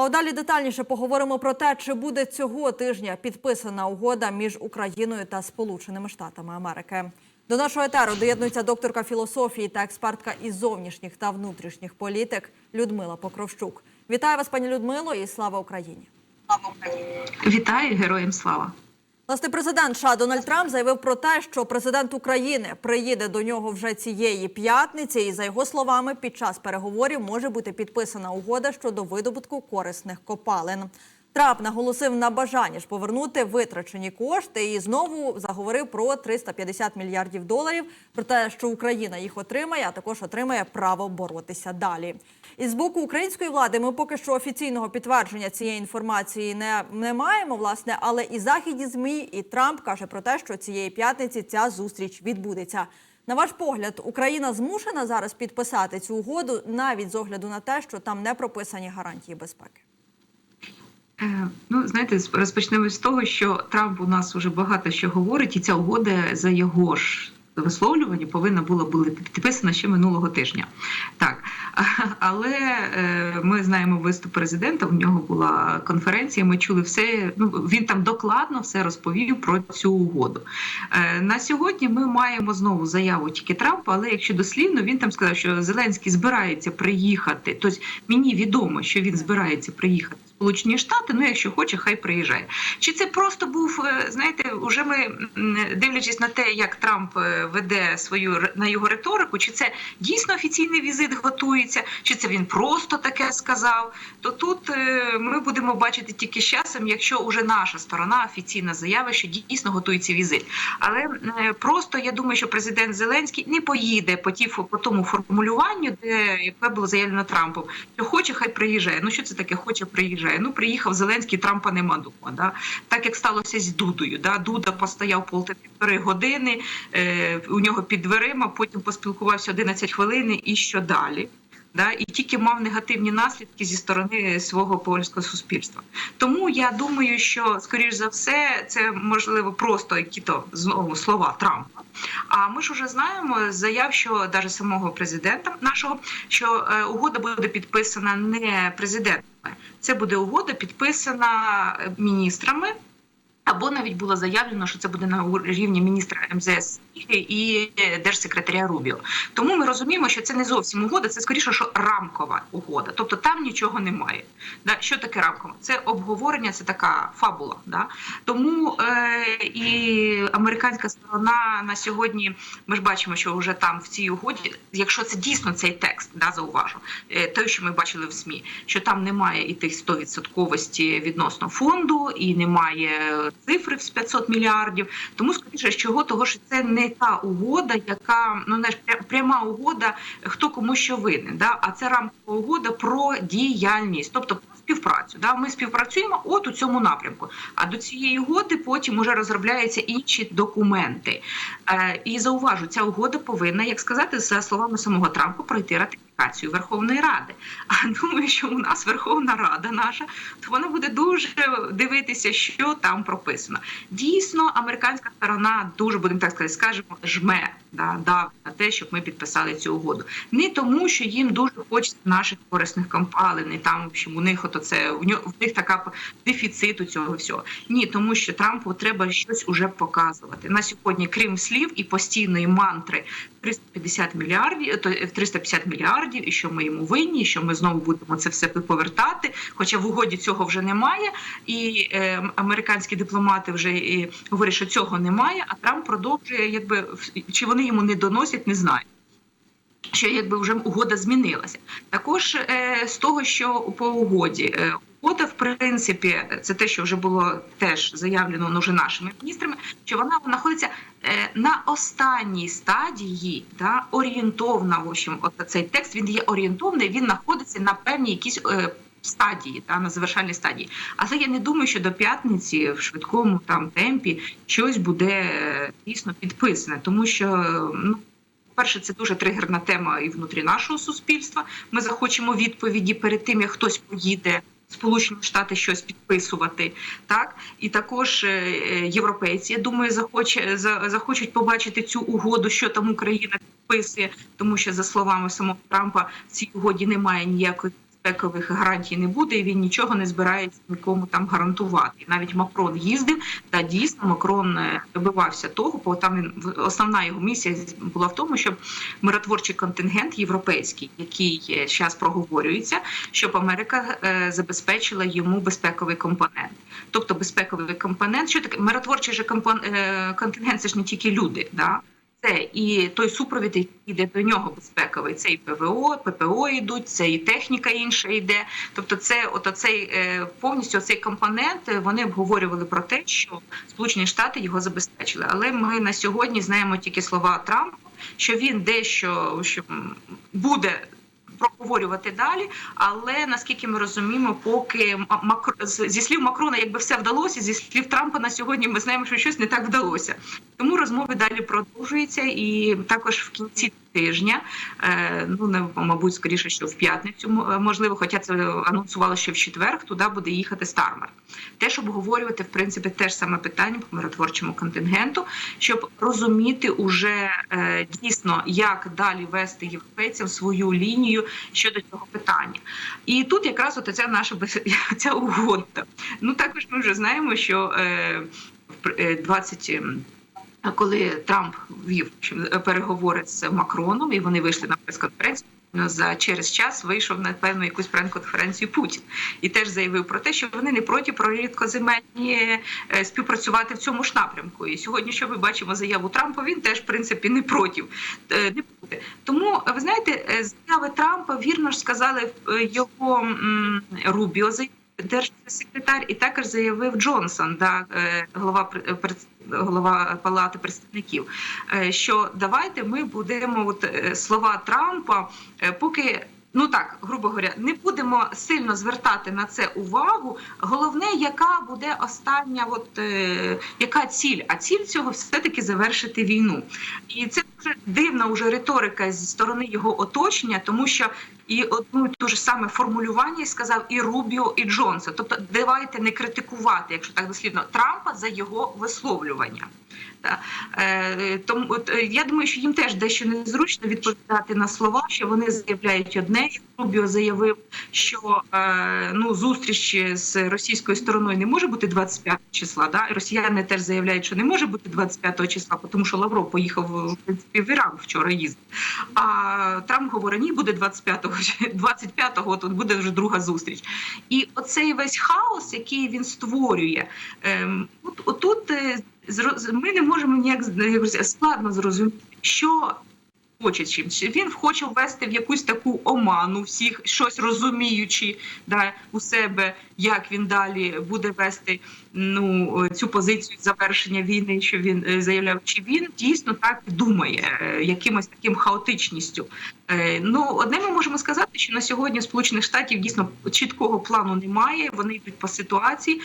А далі детальніше поговоримо про те, чи буде цього тижня підписана угода між Україною та Сполученими Штатами Америки. До нашого етеру доєднується докторка філософії та експертка із зовнішніх та внутрішніх політик Людмила Покровщук. Вітаю вас, пані Людмило, і слава Україні. Вітаю героям слава. Власне, президент США Дональд Трамп заявив про те, що президент України приїде до нього вже цієї п'ятниці, і за його словами, під час переговорів може бути підписана угода щодо видобутку корисних копалин. Трамп наголосив на бажанні ж повернути витрачені кошти і знову заговорив про 350 мільярдів доларів. Про те, що Україна їх отримає, а також отримає право боротися далі. І з боку української влади ми поки що офіційного підтвердження цієї інформації не, не маємо, власне, але і західні змі, і Трамп каже про те, що цієї п'ятниці ця зустріч відбудеться. На ваш погляд, Україна змушена зараз підписати цю угоду навіть з огляду на те, що там не прописані гарантії безпеки. Е, Ну, знаєте, розпочнемо з того, що Трамп у нас вже багато що говорить, і ця угода за його ж висловлювання повинна була бути підписана ще минулого тижня. Так, але е, ми знаємо виступ президента. У нього була конференція. Ми чули все. Ну він там докладно все розповів про цю угоду. Е, На сьогодні ми маємо знову заяву тільки Трампа. Але якщо дослівно, він там сказав, що Зеленський збирається приїхати. Тобто мені відомо, що він збирається приїхати. Сполучені Штати, ну якщо хоче, хай приїжджає. Чи це просто був, знаєте, уже ми дивлячись на те, як Трамп веде свою на його риторику, чи це дійсно офіційний візит готується, чи це він просто таке сказав? То тут ми будемо бачити тільки з часом, якщо уже наша сторона офіційна заява, що дійсно готується візит. Але просто я думаю, що президент Зеленський не поїде по ті по тому формулюванню, де яке було заявлено Трампом, що хоче, хай приїжджає. Ну що це таке? Хоче приїжджає. Ну приїхав Зеленський, Трампа нема дома. Да? Так як сталося з Дудою. Да? Дуда постояв полтори години. Е, у нього під дверима, потім поспілкувався 11 хвилин і що далі. Да, і тільки мав негативні наслідки зі сторони свого польського суспільства. Тому я думаю, що скоріш за все це можливо просто які-то знову слова Трампа. А ми ж уже знаємо заяв, що навіть самого президента нашого що е, угода буде підписана не президентами, це буде угода підписана міністрами. Або навіть було заявлено, що це буде на рівні міністра МЗС і держсекретаря Рубіо. Тому ми розуміємо, що це не зовсім угода, це скоріше, що рамкова угода. Тобто там нічого немає. Да? Що таке рамкова? Це обговорення, це така фабула. Да? Тому е, і американська сторона на сьогодні ми ж бачимо, що вже там в цій угоді, якщо це дійсно цей текст, да, зауважу, е, той, що ми бачили в СМІ, що там немає і тих 100% відносно фонду, і немає цифри в 500 мільярдів. Тому скоріше, чого того, що це не та угода, яка ну не пряма угода, хто кому що винен. Да? А це рамкова угода про діяльність, тобто про співпрацю. Да? Ми співпрацюємо от у цьому напрямку. А до цієї угоди потім уже розробляються інші документи. Е, І зауважу, ця угода повинна, як сказати, за словами самого Трампа, пройти ратифікацію Верховної Ради. А думаю, що у нас Верховна Рада наша, то вона буде дуже дивитися, що там прописано. Дійсно, американська сторона дуже будемо так сказати, скажемо, жме да, дав на те, щоб ми підписали цю угоду. Не тому, що їм дуже хочеться наших корисних компалин, і там в общем, у них ото це у нього в них така дефіцит у цього всього. Ні, тому що Трампу треба щось уже показувати на сьогодні, крім слів і постійної мантри 350 мільярдів, то 350 мільярдів, і що ми йому винні, і що ми знову будемо це все повертати. Хоча в угоді цього вже немає, і е, американські дипломати вже і говорять, що цього немає. А Трамп продовжує, якби чи вони йому не доносять, не знаю. Що якби вже угода змінилася, також е, з того, що по угоді е, угода, в принципі, це те, що вже було теж заявлено ну, вже нашими міністрами, що вона знаходиться е, на останній стадії, да, орієнтовна. В общем, от цей текст він є орієнтовний, він знаходиться на певній якійсь. Е, Стадії та на завершальній стадії, але я не думаю, що до п'ятниці в швидкому там темпі щось буде дійсно підписане, тому що ну перше, це дуже тригерна тема і внутрі нашого суспільства. Ми захочемо відповіді перед тим, як хтось поїде. Сполучені Штати щось підписувати, так? І також європейці, я думаю, захоче захочуть побачити цю угоду, що там Україна підписує, тому що за словами самого Трампа в цій угоді немає ніякої безпекових гарантій не буде, і він нічого не збирається нікому там гарантувати. Навіть Макрон їздив, та дійсно Макрон е, добивався того, бо там він основна його місія була в тому, щоб миротворчий контингент європейський, який зараз проговорюється, щоб Америка е, забезпечила йому безпековий компонент. Тобто безпековий компонент, що таке миротворчий же компон- е, контингент, це ж не тільки люди, да. Це і той супровід, який йде до нього безпековий. Це і ПВО, ППО йдуть, це і техніка інша йде. Тобто, це от оцей е, повністю цей компонент. е, Вони обговорювали про те, що Сполучені Штати його забезпечили. Але ми на сьогодні знаємо тільки слова Трампа, що він дещо що буде. Проговорювати далі, але наскільки ми розуміємо, поки Макро... Зі слів Макрона, якби все вдалося, зі слів Трампа на сьогодні ми знаємо, що щось не так вдалося. Тому розмови далі продовжуються, і також в кінці тижня, е, ну не мабуть, скоріше, що в п'ятницю е, можливо, хоча це анонсувало, що в четвер туди буде їхати Стармер. Теж обговорювати в принципі теж саме питання по миротворчому контингенту, щоб розуміти уже е, дійсно, як далі вести європейцям свою лінію щодо цього питання. І тут якраз от ця наша ця угода. Ну також ми вже знаємо, що е, в пр- е, 20 ем, коли Трамп вів переговори з Макроном, і вони вийшли на прес-конференцію. ну, За через час вийшов на певну якусь прес-конференцію Путін і теж заявив про те, що вони не проти про рідкоземельні е, співпрацювати в цьому ж напрямку. І сьогодні, що ми бачимо заяву Трампа, він теж в принципі не проти. е, Не буде. Тому ви знаєте, е, заяви Трампа вірно ж сказали е, його Рубіо держсекретар, і також заявив Джонсон, да, е, голова голова палати представників, е, що давайте ми будемо от е, слова Трампа, е, поки. Ну так, грубо говоря, не будемо сильно звертати на це увагу. Головне, яка буде остання, от е, яка ціль? А ціль цього все-таки завершити війну. І це дуже дивна уже риторика зі сторони його оточення, тому що і одну ту ж саме формулювання сказав і Рубіо, і Джонсон. Тобто, давайте не критикувати, якщо так дослідно, Трампа за його висловлювання. Та, е, тому е, я думаю, що їм теж дещо незручно відповідати на слова, що вони заявляють одне. Рубіо заявив, що е, ну зустріч з російською стороною не може бути 25 числа. Да? Росіяни теж заявляють, що не може бути 25 числа, тому що Лавров поїхав в принципі в Іран вчора їздив. А Трамп говорить, ні, буде 25-го, 25-го, от буде вже друга зустріч. І оцей весь хаос, який він створює, ем, от, отут е, ми не можемо ніяк складно зрозуміти, що хоче чим. Він хоче ввести в якусь таку оману всіх, щось розуміючи да, у себе, як він далі буде вести ну, цю позицію завершення війни, що він е, заявляв, чи він дійсно так думає, е, якимось таким хаотичністю. Е, Ну, одне ми можемо сказати, що на сьогодні Сполучених Штатів дійсно чіткого плану немає. Вони йдуть по ситуації,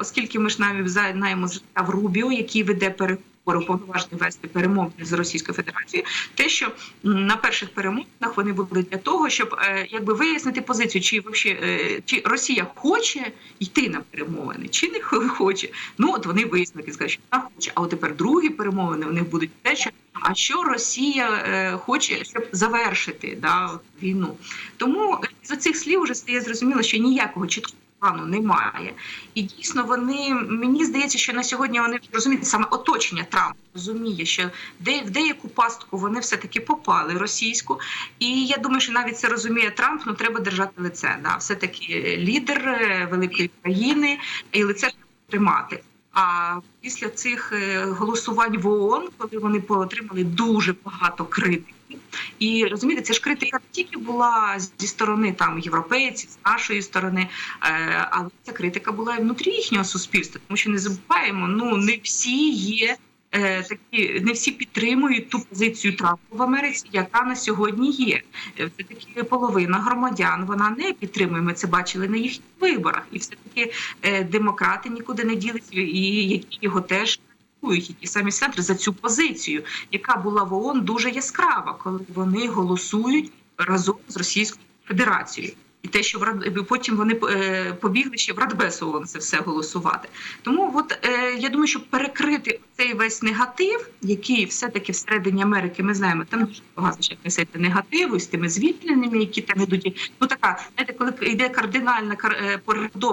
оскільки ми ж навіть знаємо в Рубіо, який веде переговори уповноважений вести перемовини з Російською Федерацією, те, що на перших перемовинах вони були для того, щоб е, якби вияснити позицію, чи вообще е, чи Росія хоче йти на перемовини, чи не хоче. Ну от вони вияснили, сказали, що вона хоче. А от тепер другі перемовини у них будуть те, що а що Росія е, хоче, щоб завершити да, війну. Тому з цих слів вже стає зрозуміло, що ніякого чіткого плану немає. І дійсно вони мені здається, що на сьогодні вони розуміють саме оточення Трампа розуміє, що де в деяку пастку вони все таки попали російську. І я думаю, що навіть це розуміє Трамп. Ну треба держати лице. Да, все таки лідер е, великої країни, і лице тримати. А після цих е, голосувань в ООН, коли вони отримали дуже багато критики. І розумієте, це ж критика не тільки була зі сторони там європейців, з нашої сторони, е, але ця критика була і внутрі їхнього суспільства, тому що не забуваємо, ну не всі є. е, Такі не всі підтримують ту позицію Трампа в Америці, яка на сьогодні є. Все таки половина громадян вона не підтримує. Ми це бачили на їхніх виборах, і все таки демократи нікуди не ділися, і які його теж які самі центри за цю позицію, яка була в ООН дуже яскрава, коли вони голосують разом з Російською Федерацією. і те, що в Рад... потім вони е, побігли ще в Радбез ООН це все голосувати. Тому от е, я думаю, щоб перекрити цей весь негатив, який все-таки всередині Америки ми знаємо, там дуже багато ще несеться негативу з тими звільненими, які там ідуть. Ну така, знаєте, коли йде кардинальна кар-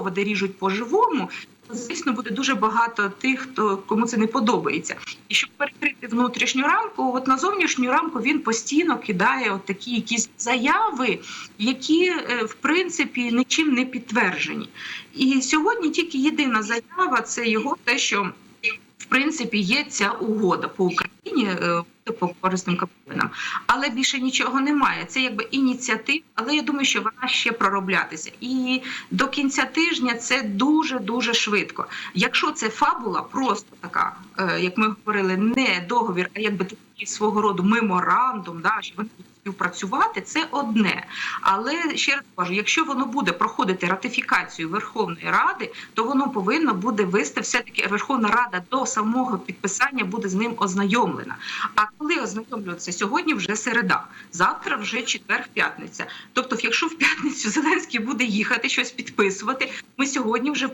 е, де ріжуть по живому. Звісно, буде дуже багато тих, хто кому це не подобається, і щоб перекрити внутрішню рамку, от на зовнішню рамку він постійно кидає от такі якісь заяви, які е, в принципі нічим не підтверджені. І сьогодні тільки єдина заява це його те, що в принципі є ця угода по Україні. Е, По корисним капіталам, але більше нічого немає. Це якби ініціатива, але я думаю, що вона ще пророблятися. І до кінця тижня це дуже дуже швидко. Якщо це фабула, просто така, е, як ми говорили, не договір, а якби такий свого роду меморандум, да, що вони співпрацювати, це одне. Але ще раз кажу, якщо воно буде проходити ратифікацію Верховної Ради, то воно повинно буде вести все таки Верховна Рада до самого підписання буде з ним ознайомлена. А коли ознайомлюватися сьогодні, вже середа, завтра вже четвер, п'ятниця. Тобто, якщо в п'ятницю Зеленський буде їхати щось підписувати, ми сьогодні вже е,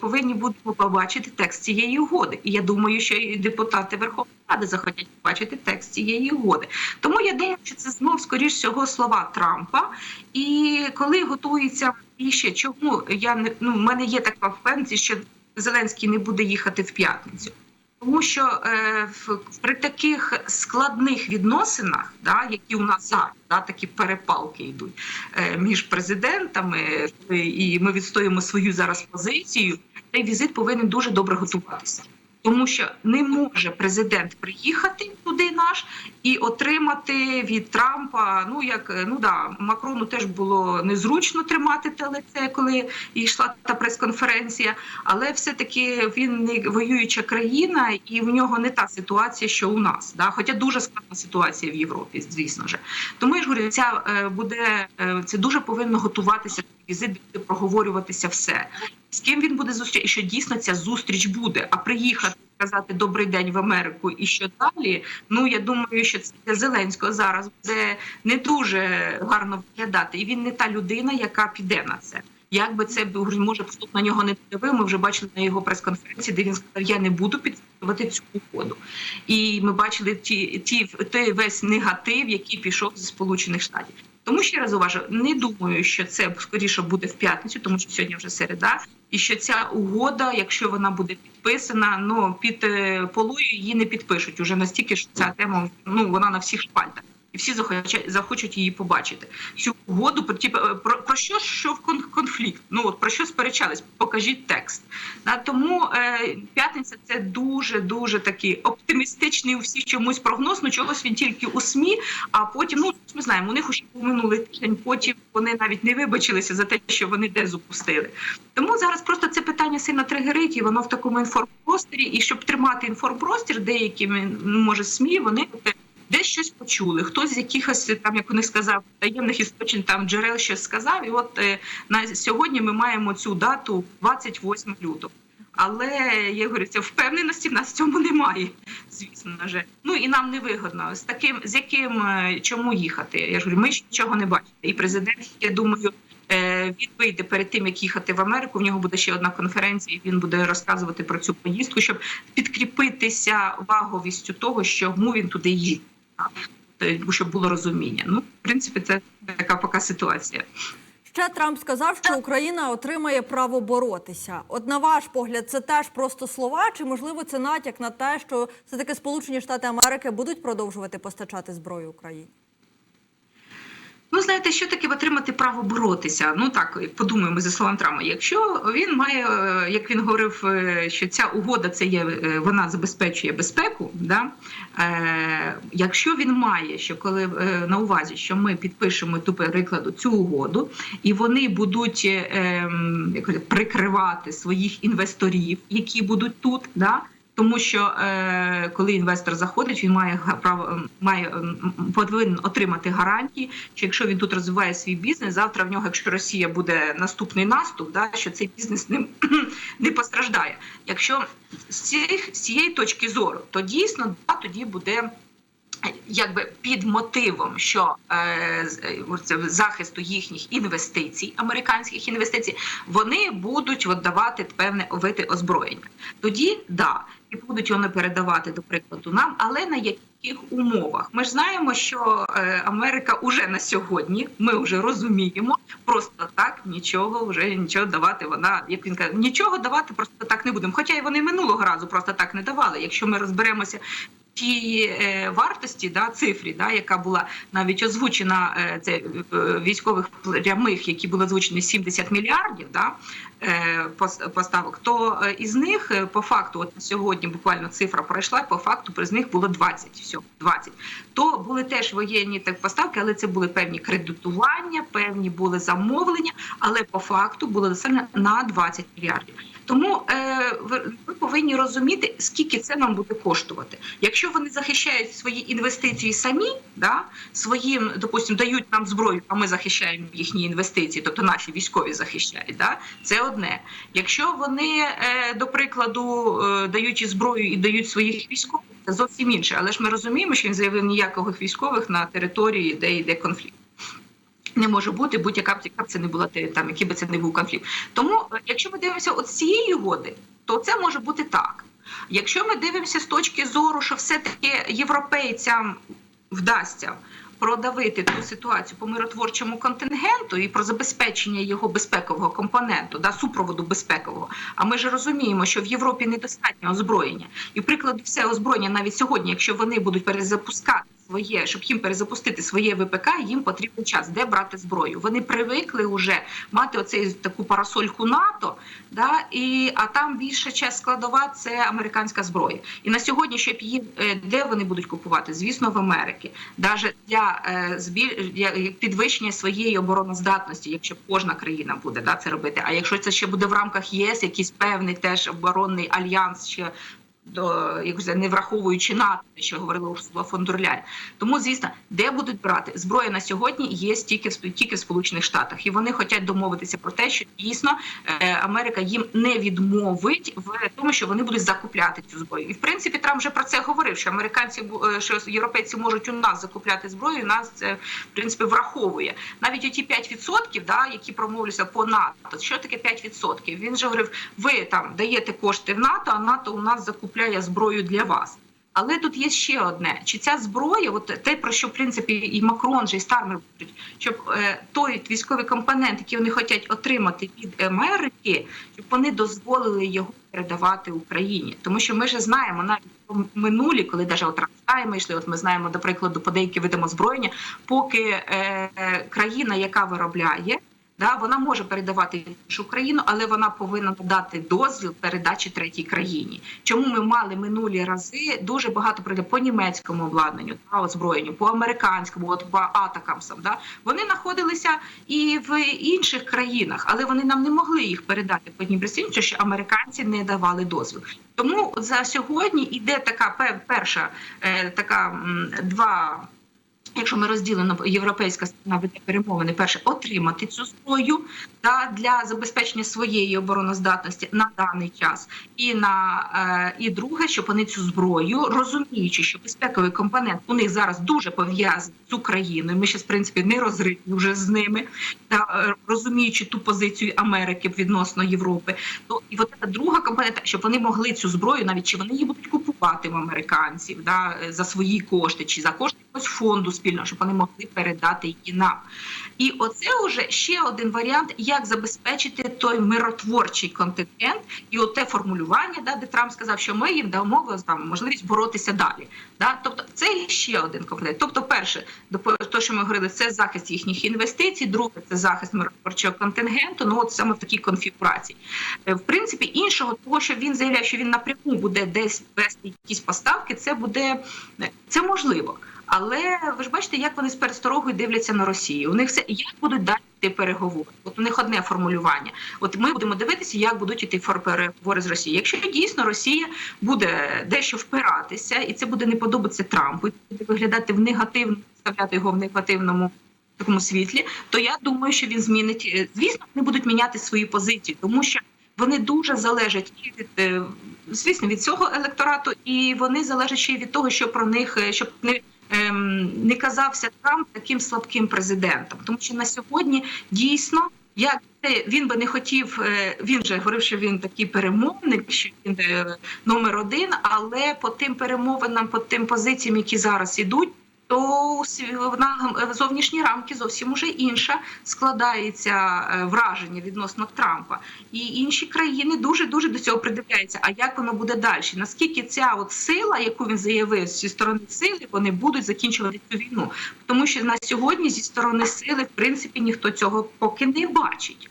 повинні будемо побачити текст цієї угоди. І я думаю, що і депутати Верховної Ради захотять побачити текст цієї угоди. Тому я думаю, що це знов скоріш всього слова Трампа. І коли готується і ще чому я не ну, в мене є така впевненість, що Зеленський не буде їхати в п'ятницю. Тому що е, в, при таких складних відносинах, да, які у нас зараз, да, такі перепалки йдуть е, між президентами, і ми відстоюємо свою зараз позицію, цей візит повинен дуже добре готуватися. Тому що не може президент приїхати туди наш і отримати від Трампа. Ну як ну да, Макрону теж було незручно тримати те лице, коли йшла та прес-конференція, але все-таки він не воююча країна, і в нього не та ситуація, що у нас. Да? Хоча дуже складна ситуація в Європі, звісно ж. Тому я ж говорю, ця е, буде е, це дуже повинно готуватися. Візит буде проговорюватися все. З ким він буде зустріч, і що дійсно ця зустріч буде. А приїхати сказати добрий день в Америку і що далі. Ну я думаю, що це для Зеленського зараз буде не дуже гарно виглядати, і він не та людина, яка піде на це. Як би це може вступ на нього не дивив, Ми вже бачили на його прес-конференції, де він сказав: Я не буду підписувати цю угоду. І ми бачили ті, ті той весь негатив, який пішов зі сполучених штатів. Тому ще раз уважу, не думаю, що це скоріше буде в п'ятницю, тому що сьогодні вже середа, і що ця угода, якщо вона буде підписана, ну під е, полою її не підпишуть уже настільки, що ця тема ну вона на всіх шпальтах. І всі захочуть, захочуть її побачити. Цю угоду про типу, про, про що що в кон- конфлікт? Ну от про що сперечались? Покажіть текст. Да, тому е, п'ятниця це дуже дуже такий оптимістичний у всіх чомусь прогноз. Ну чогось він тільки у СМІ. А потім, ну ми знаємо, у них уже був минулий тиждень. Потім вони навіть не вибачилися за те, що вони де запустили. Тому зараз просто це питання сильно тригерить, і воно в такому інформпросторі. І щоб тримати інформпростір, ну, може СМІ, вони десь щось почули. Хтось з якихось там, як вони сказав, таємних істочень там джерел щось сказав. І от е, на сьогодні ми маємо цю дату 28 лютого. Але я говорю, це впевненості в нас в цьому немає, звісно ж. Ну і нам не вигодно. З таким, з яким е, чому їхати? Я ж говорю, ми ж нічого не бачимо. І президент, я думаю, е, він вийде перед тим, як їхати в Америку. В нього буде ще одна конференція. і Він буде розказувати про цю поїздку, щоб підкріпитися ваговістю того, що му він туди їде. Е, Щоб було розуміння. Ну, в принципі, це така поки ситуація. Ще Трамп сказав, що Україна отримає право боротися. От на ваш погляд, це теж просто слова, чи можливо це натяк на те, що все таки Сполучені Штати Америки будуть продовжувати постачати зброю Україні? Ну, знаєте, що таке отримати право боротися? Ну так подумаємо за словом Трампа. Якщо він має, е, як він говорив, е, що ця угода це є, е, вона забезпечує безпеку. Да? Е, якщо він має, що коли е, на увазі, що ми підпишемо до прикладу цю угоду, і вони будуть е, як прикривати своїх інвесторів, які будуть тут, да? Тому що е, коли інвестор заходить, він має право має повинен отримати гарантії, що якщо він тут розвиває свій бізнес, завтра в нього, якщо Росія буде наступний наступ, да що цей бізнес не, не постраждає. Якщо з, цих, з цієї точки зору, то дійсно да, тоді буде Якби під мотивом, що е, е, захисту їхніх інвестицій, американських інвестицій, вони будуть от давати певне види озброєння. Тоді да, і будуть вони передавати, до прикладу, нам, але на яких умовах? Ми ж знаємо, що е, Америка уже на сьогодні, ми вже розуміємо, просто так нічого вже нічого давати. Вона як він каже, нічого давати просто так не будемо. Хоча й вони минулого разу просто так не давали. Якщо ми розберемося тій е, вартості, да, цифрі, да, яка була навіть озвучена е, це е, військових прямих, які були озвучені 70 мільярдів да, поставок, то із них по факту, от сьогодні буквально цифра пройшла, по факту з них було 20, все, 20. То були теж воєнні так поставки, але це були певні кредитування, певні були замовлення, але по факту було доставлено на 20 мільярдів. Тому е, ви, ви повинні розуміти, скільки це нам буде коштувати. Якщо вони захищають свої інвестиції самі, да, своїм, допустим, дають нам зброю, а ми захищаємо їхні інвестиції, тобто наші військові захищають, да, це одне. Якщо вони, е, до прикладу, е, дають і зброю і дають своїх військових, це зовсім інше. Але ж ми розуміємо, що він заявив ніяких військових на території, де йде конфлікт. Не може бути будь-яка б це не була там, який би це не був конфлікт. Тому, е, якщо ми дивимося от цієї угоди, то це може бути так. Якщо ми дивимося з точки зору, що все-таки європейцям вдасться продавити ту ситуацію по миротворчому контингенту і про забезпечення його безпекового компоненту, да, супроводу безпекового. А ми ж розуміємо, що в Європі недостатньо озброєння. І прикладу, все озброєння навіть сьогодні, якщо вони будуть перезапускати своє, щоб їм перезапустити своє ВПК, їм потрібен час, де брати зброю. Вони привикли вже мати оцей таку парасольку НАТО, да, і, а там більша часть складова це американська зброя. І на сьогодні, щоб їм е, де вони будуть купувати? Звісно, в Америці. Навіть для, е, для підвищення своєї обороноздатності, якщо кожна країна буде да, це робити. А якщо це ще буде в рамках ЄС, якийсь певний теж оборонний альянс ще до якось не враховуючи НАТО, що говорила Урсула фон дер Ляйн. Тому, звісно, де будуть брати зброя на сьогодні є тільки в тільки в Сполучених Штатах, і вони хочуть домовитися про те, що дійсно е, Америка їм не відмовить в тому, що вони будуть закупляти цю зброю. І в принципі Трамп вже про це говорив, що американці е, що європейці можуть у нас закупляти зброю. і Нас це в принципі враховує навіть оті 5%, да, які промовлюються по НАТО. Що таке 5%? Він же говорив: ви там даєте кошти в НАТО, а НАТО у нас закупляє зброю для вас. Але тут є ще одне: чи ця зброя, от те про що в принципі і Макрон же і Стармер щоб е, той військовий компонент, який вони хочуть отримати від Америки, щоб вони дозволили його передавати Україні, тому що ми ж знаємо навіть минулі, коли навіть от Рамштайми йшли, от ми знаємо до прикладу по деякі видимо озброєння, поки е, е, країна, яка виробляє. Да, вона може передавати в іншу країну, але вона повинна дати дозвіл передачі третій країні. Чому ми мали минулі рази дуже багато прийде по німецькому обладнанню та озброєнню, по американському, от по атакамсам. Да? Вони знаходилися і в інших країнах, але вони нам не могли їх передати по одній причині, тому що американці не давали дозвіл. Тому за сьогодні іде така перша е, така два. Якщо ми розділимо європейська сторона веде перемовини, перше отримати цю зброю та для забезпечення своєї обороноздатності на даний час, і на е, і друге, щоб вони цю зброю, розуміючи, що безпековий компонент у них зараз дуже пов'язаний з Україною. Ми ще в принципі не розривні вже з ними, та е, розуміючи ту позицію Америки відносно Європи, то і от ця друга компонента, щоб вони могли цю зброю, навіть чи вони її будуть купувати в американців да, е, за свої кошти, чи за кошти якогось фонду спільно, щоб вони могли передати її нам. І оце вже ще один варіант, як забезпечити той миротворчий контингент і оте формулювання, да, де Трамп сказав, що ми їм дамо там можливість боротися далі. Да? Тобто це ще один компонент. Тобто, перше, того, що ми говорили, це захист їхніх інвестицій, друге це захист миротворчого контингенту. Ну от саме в такій конфігурації. Е, В принципі, іншого того, що він заявляє, що він напряму буде десь вести якісь поставки, це буде це можливо. Але ви ж бачите, як вони з пересторогою дивляться на Росію. У них все як будуть далі йти переговори. От у них одне формулювання. От ми будемо дивитися, як будуть йти переговори з Росією. Якщо дійсно Росія буде дещо впиратися, і це буде не подобатися Трампу, і буде виглядати в негативно, ставляти його в негативному. Такому світлі, то я думаю, що він змінить. е, Звісно, вони будуть міняти свої позиції, тому що вони дуже залежать і від е, звісно від цього електорату, і вони залежать ще й від того, що про них е, щоб не не казався Трамп таким слабким президентом, тому що на сьогодні дійсно. Як він би не хотів, е, він же говорив, що він такий перемовник, що він е, номер один, але по тим перемовинам, по тим позиціям, які зараз ідуть, то вона е, зовнішні рамки зовсім уже інша складається е, враження відносно Трампа, і інші країни дуже дуже до цього придивляються. А як воно буде далі? Наскільки ця от сила, яку він заявив зі сторони сили, вони будуть закінчувати цю війну? Тому що на сьогодні зі сторони сили, в принципі, ніхто цього поки не бачить.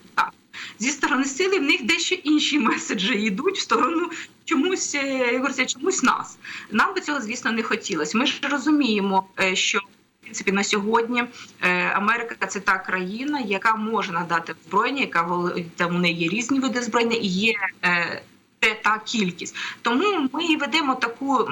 Зі сторони сили в них дещо інші меседжі йдуть в сторону чомусь, е, чомусь нас. Нам би цього, звісно, не хотілося. Ми ж розуміємо, е, що в принципі на сьогодні е, Америка це та країна, яка може надати озброєння, яка там у неї є різні види озброєння і є. е, Це та кількість, тому ми ведемо таку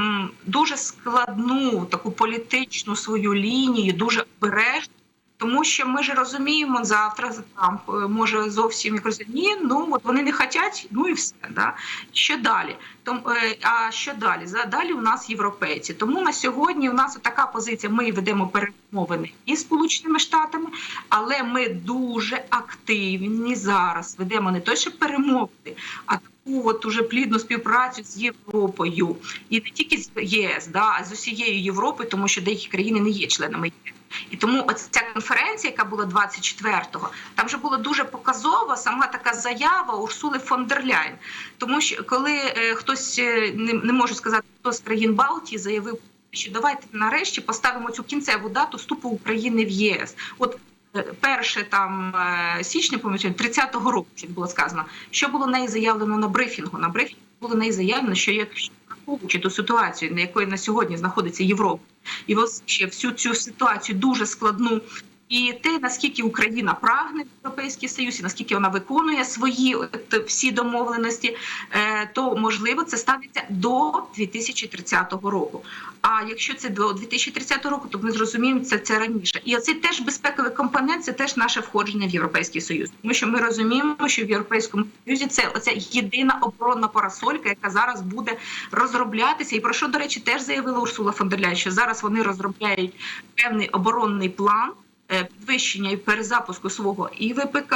дуже складну, таку політичну свою лінію, дуже обережну, тому що ми ж розуміємо, завтра Трамп е, може зовсім якось ні, ну от вони не хочуть, ну і все. Да? Що далі? Том, е, а що далі? Далі у нас європейці. Тому на сьогодні у нас така позиція. Ми ведемо перемовини із Сполученими Штатами, але ми дуже активні зараз. Ведемо не то, що перемовини, а таку от уже плідну співпрацю з Європою і не тільки з ЄС, да, а з усією Європою, тому що деякі країни не є членами ЄС. І тому ось ця конференція, яка була 24-го, там вже була дуже показова сама така заява Урсули фон дер Ляйн. Тому що коли е, хтось е, не, не можу сказати, хто з країн Балтії заявив, що давайте нарешті поставимо цю кінцеву дату вступу України в єС. От е, перше там е, січня, пам'ятаю, 30-го року було сказано, що було неї заявлено на брифінгу. На брифінгу було неї заявлено, що якщо враховуючи ту ситуацію, на якої на сьогодні знаходиться Європа, і ось ще всю цю ситуацію дуже складну. І те, наскільки Україна прагне Європейський Союз, і наскільки вона виконує свої всі домовленості, е, то можливо це станеться до 2030 року. А якщо це до 2030 року, то ми зрозуміємо це, це раніше. І оцей теж безпековий компонент це теж наше входження в Європейський Союз. Тому що ми розуміємо, що в Європейському Союзі це оця єдина оборонна парасолька, яка зараз буде розроблятися. І про що, до речі, теж заявила Урсула фон дер Ляйн, що зараз вони розробляють певний оборонний план підвищення і перезапуску свого і ВПК.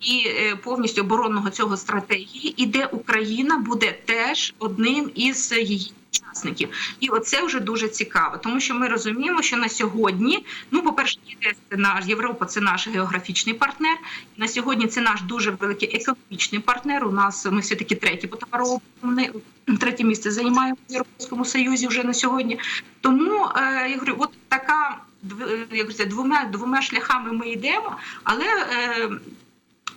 І е, повністю оборонного цього стратегії, і де Україна буде теж одним із її учасників, і оце вже дуже цікаво, тому що ми розуміємо, що на сьогодні, ну по перше, ЄС це наш Європа, це наш географічний партнер. На сьогодні це наш дуже великий економічний партнер. У нас ми все таки треті по товарообміну, третє місце займаємо в Європейському Союзі вже на сьогодні. Тому е, я говорю, от така е, як це, двома двома шляхами ми йдемо, але. Е,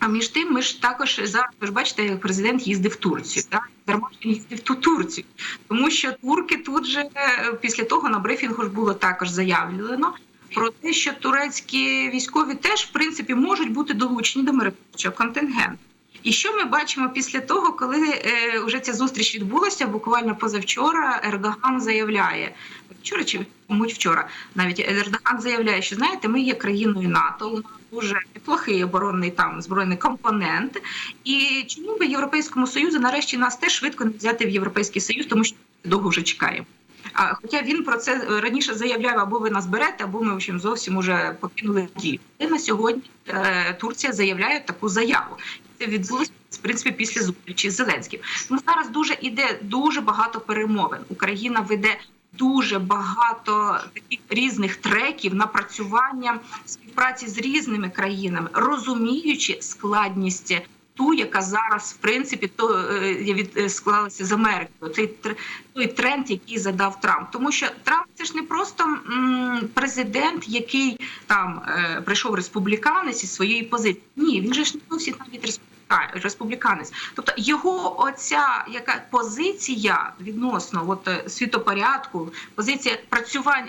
між тим, ми ж також зараз ви ж бачите, як президент їздив в Турцію. Так? Дарма він їздив ту Турцію, тому що турки тут же е, після того на брифінгу ж було також заявлено про те, що турецькі військові теж в принципі можуть бути долучені до миротворчого контингенту. І що ми бачимо після того, коли е, вже ця зустріч відбулася, буквально позавчора Ердоган заявляє вчора чи вчора, навіть Ердоган заявляє, що знаєте, ми є країною НАТО. У нас дуже неплохий оборонний там збройний компонент. І чому би європейському союзу нарешті нас теж швидко не взяти в європейський союз, тому що довго вже чекаємо. А хоча він про це раніше заявляв, або ви нас берете, або ми в общем, зовсім уже покинули Київ. На сьогодні е, Турція заявляє таку заяву. Відбулося в принципі після зустрічі Зеленським. Тому зараз дуже іде дуже багато перемовин. Україна веде дуже багато таких різних треків напрацювання співпраці з різними країнами, розуміючи складність. Ту, яка зараз в принципі то е, від е, склалася з Америкою, тр- той тренд, який задав Трамп, тому що Трамп це ж не просто президент, який там е, прийшов республіканець із своєї позиції. Ні, він же ж не зовсім навіть республіка- республіканець. Тобто його оця яка позиція відносно от світопорядку, позиція працювання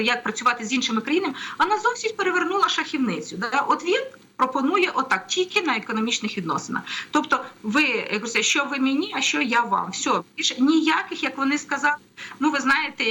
як працювати з іншими країнами, вона зовсім перевернула шахівницю. Да? От він пропонує отак тільки на економічних відносинах. Тобто, ви як що ви мені, а що я вам. Все більше ніяких, як вони сказали, Ну, ви знаєте,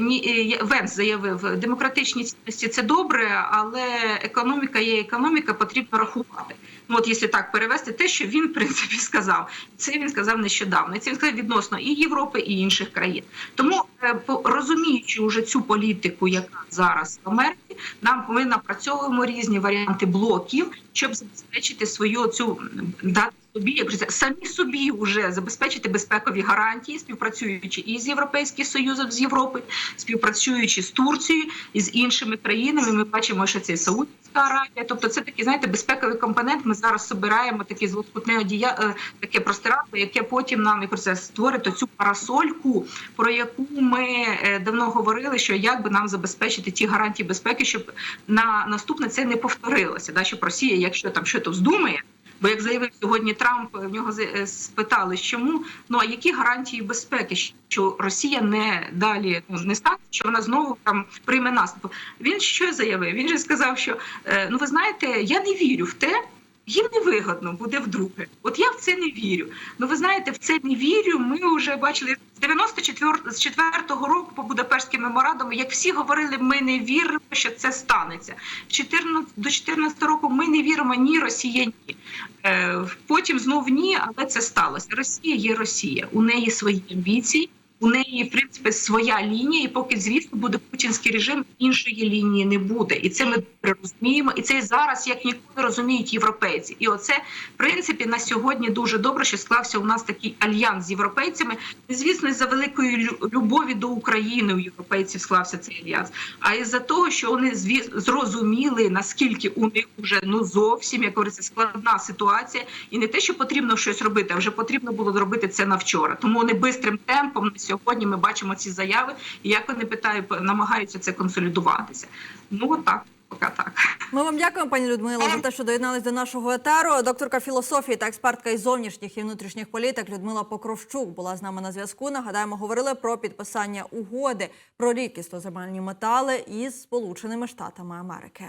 ні е, Венс заявив, демократичні цінності це добре, але економіка є економіка, потрібно рахувати. Ну, от якщо так перевести, те, що він в принципі сказав, це він сказав нещодавно. І це він сказав відносно і Європи, і інших країн. Тому е, розуміючи вже цю політику, яка зараз в Америці, нам ми напрацьовуємо різні варіанти блоків, щоб забезпечити свою цю м, дати собі, як вже самі собі вже забезпечити безпекові гарантії, співпрацюючи і з Європейським Союзом з Європи, співпрацюючи з Турцією і з іншими країнами. Ми бачимо, що це і Саудівська Аравія. Тобто, це такий, знаєте, безпековий компонент. Ми зараз збираємо таке злоскутне одія, е, таке простирадство, яке потім нам як це створить цю парасольку, про яку ми е, давно говорили, що як би нам забезпечити ті гарантії безпеки, щоб на наступне це не повторилося. Да, щоб Росія, якщо там щось вздумає. Бо як заявив сьогодні Трамп, в нього е, спитали, чому ну а які гарантії безпеки, що Росія не далі ну, не стане, що вона знову там прийме наступ. Він що заявив? Він же сказав, що е, ну ви знаєте, я не вірю в те. Їм не вигодно буде вдруге. От я в це не вірю. Ну ви знаєте, в це не вірю. Ми вже бачили з 94 з 4-го року по Будапештським меморандуму, як всі говорили, ми не віримо, що це станеться. В 14, до 14 року ми не віримо ні Росія, ні. Е, потім знов ні, але це сталося. Росія є Росія. У неї свої амбіції. У неї, в принципі, своя лінія, і поки, звісно, буде путінський режим, іншої лінії не буде. І це ми розуміємо. І це зараз як ніколи розуміють європейці. І оце, в принципі, на сьогодні дуже добре, що склався у нас такий альянс з європейцями. І, звісно, за великої любові до України у європейців склався цей альянс. А із-за того, що вони зрозуміли, наскільки у них вже ну зовсім як говориться, складна ситуація, і не те, що потрібно щось робити, а вже потрібно було зробити це на вчора. Тому вони бистрим темпом на сьогодні ми бачимо ці заяви, і як вони питаю, намагаються це консолідуватися. Ну от так, поки так. Ми вам дякуємо, пані Людмила, за те, що доєднались до нашого етеру. Докторка філософії та експертка із зовнішніх і внутрішніх політик Людмила Покровщук була з нами на зв'язку. Нагадаємо, говорили про підписання угоди про рідкісно земельні метали із Сполученими Штатами Америки.